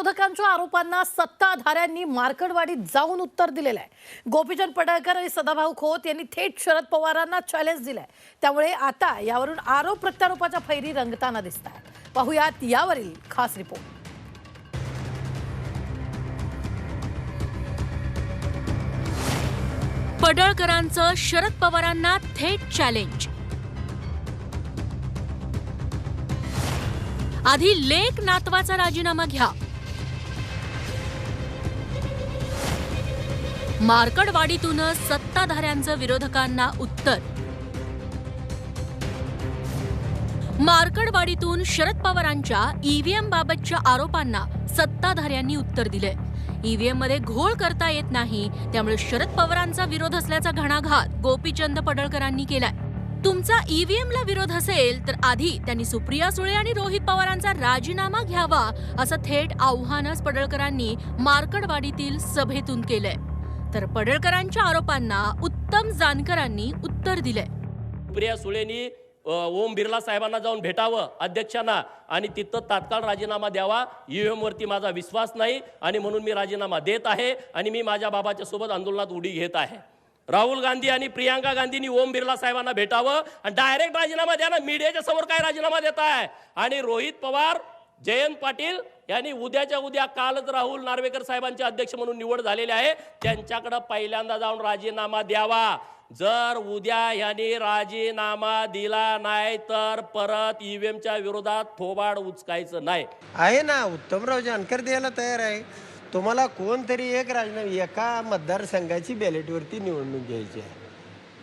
विरोधकांच्या आरोपांना सत्ताधाऱ्यांनी मार्कडवाडीत जाऊन उत्तर दिलेलं आहे गोपीचंद पडळकर आणि सदाभाऊ खोत यांनी थेट शरद पवारांना चॅलेंज दिलंय. त्यामुळे आता यावरून आरोप प्रत्यारोपाच्या फैरी रंगताना दिसत आहेत पाहुयात यावरील खास रिपोर्ट. पडळकरांचं शरद पवारांना थेट चॅलेंज आधी लेख नातवाचा राजीनामा घ्या. मार्कडवाडीतूनच सत्ताधाऱ्यांचं विरोधकांना उत्तर. मार्कडवाडीतून शरद पवारांच्या ईव्हीएम बाबतच्या आरोपांना सत्ताधाऱ्यांनी उत्तर दिले ईव्हीएममध्ये घोळ करता येत नाही त्यामुळे शरद पवारांचा विरोध असल्याचा घणाघात गोपीचंद पडळकरांनी केलाय. तुमचा ईव्हीएम ला विरोध असेल तर आधी त्यांनी सुप्रिया सुळे आणि रोहित पवारांचा राजीनामा घ्यावा असं थेट आव्हानच पडळकरांनी मार्कडवाडीतील सभेतून केलंय. तर पडळकरांच्या आरोपांना उत्तम जानकरांनी उत्तर दिलंय. प्रिया सुळेनी ओम बिर्ला साहेबांना जाऊन भेटावं अध्यक्षांना आणि तिथं तात्काळ राजीनामा द्यावा ईव्हीएम वरती माझा विश्वास नाही आणि म्हणून मी राजीनामा देत आहे आणि मी माझ्या बाबाच्या सोबत आंदोलनात उडी घेत आहे. राहुल गांधी आणि प्रियांका गांधींनी ओम बिर्ला साहेबांना भेटावं आणि डायरेक्ट राजीनामा द्या ना मीडियाच्या समोर काय राजीनामा देत आहे आणि रोहित पवार जयंत पाटील यांनी उद्याच्या उद्या कालच राहुल नार्वेकर साहेबांचे अध्यक्ष म्हणून निवड झालेली आहे. त्यांच्याकडे पहिल्यांदा जाऊन राजीनामा द्यावा. जर उद्या यांनी राजीनामा दिला नाही तर परत ईव्हीएमच्या विरोधात थोबाड उचकायचं नाही. आहे ना उत्तमराव जानकर द्यायला तयार आहे. तुम्हाला कोणतरी एक राजनामी एका मतदारसंघाची बॅलेटवरती निवडणूक घ्यायची आहे.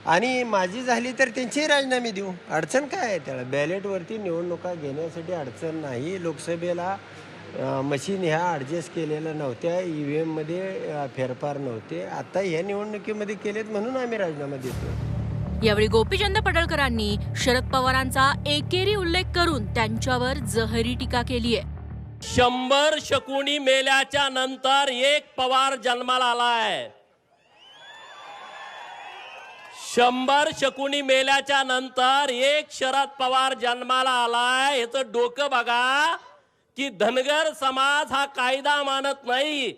आणि माझी झाली तर त्यांचीही राजीनामे देऊ. अडचण काय आहे त्याला? बॅलेटवरती निवडणुका घेण्यासाठी अडचण नाही. लोकसभेला मशीन ह्या ॲडजस्ट केलेल्या नव्हत्या. ई व्ही एममध्ये फेरफार नव्हते. आता ह्या निवडणुकीमध्ये केलेत म्हणून आम्ही राजीनामा देतो यावेळी गोपीचंद पडळकरांनी शरद पवारांचा एकेरी उल्लेख करून त्यांच्यावर जहरी टीका केली आहे. शंभर शकुनी मेल्याच्या नंतर एक पवार जन्माला आलाय. शंभर शकुनी मेल्याच्या नंतर एक शरद पवार जन्माला आलाय. याचं डोकं बघा की धनगर समाज हा कायदा मानत नाही.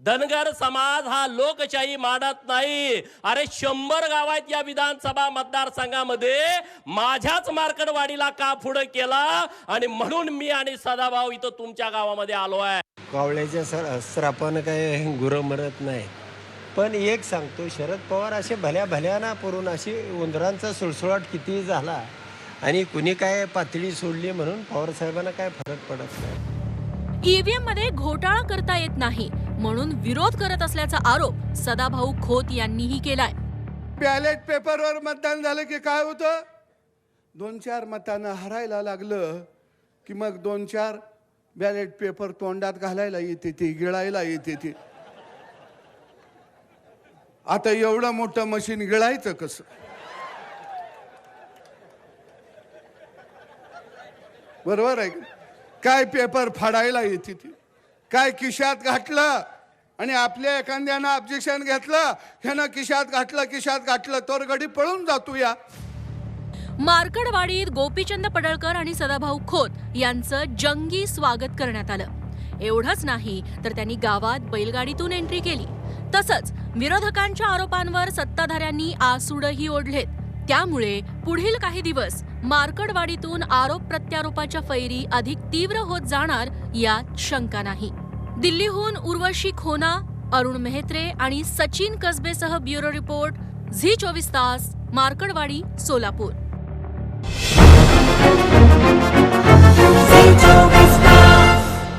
धनगर समाज हा लोकशाही मानत नाही. अरे शंभर गावात या विधानसभा मतदारसंघामध्ये माझ्याच मार्कडवाडीला का पुढं केला? आणि म्हणून मी आणि सदाभाऊ इथं तुमच्या गावामध्ये आलो आहे. कावळ्याच्या सर श्रापानं काय गुरं मरत नाही. पण एक सांगतो शरद पवार असे भल्या भल्याना पुरून अशी उंदरांचा सुळसुळाट किती झाला आणि कुणी काय पातळी सोडली म्हणून पवार साहेबांना काय फरक पडत नाही. ईव्हीएममध्ये घोटाळा करता येत नाही म्हणून विरोध करत असल्याचा आरोप सदाभाऊ खोत यांनीही केलाय. बॅलेट पेपरवर मतदान झालं की काय होतं? दोन चार मतानं हरायला लागलं की मग दोन चार बॅलेट पेपर तोंडात घालायला येते ती गिळायला येते ती. आता एवढं मोठं मशीन गिळायचं कसं? बरोबर आहे काय पेपर फाडायला येते ती? काय किशात घातलं? आणि आपल्या एखाद्यानं ऑब्जेक्शन घेतलं? ह्यानं किशात घातलं खिशात घातलं तर गडी पळून जातो या. मार्कडवाडीत गोपीचंद पडळकर आणि सदाभाऊ खोत यांचं जंगी स्वागत करण्यात आलं. एवढंच नाही तर त्यांनी गावात बैलगाडीतून एंट्री केली. तसंच विरोधकांच्या आरोपांवर सत्ताधाऱ्यांनी आसूडही ओढलेत. त्यामुळे पुढील काही दिवस मार्कडवाडीतून आरोप प्रत्यारोपाच्या फैरी अधिक तीव्र होत जाणार यात शंका नाही. दिल्लीहून उर्वशी खोना अरुण मेहत्रे आणि सचिन कसबेसह ब्युरो रिपोर्ट झी चोवीस तास मार्कडवाडी सोलापूर.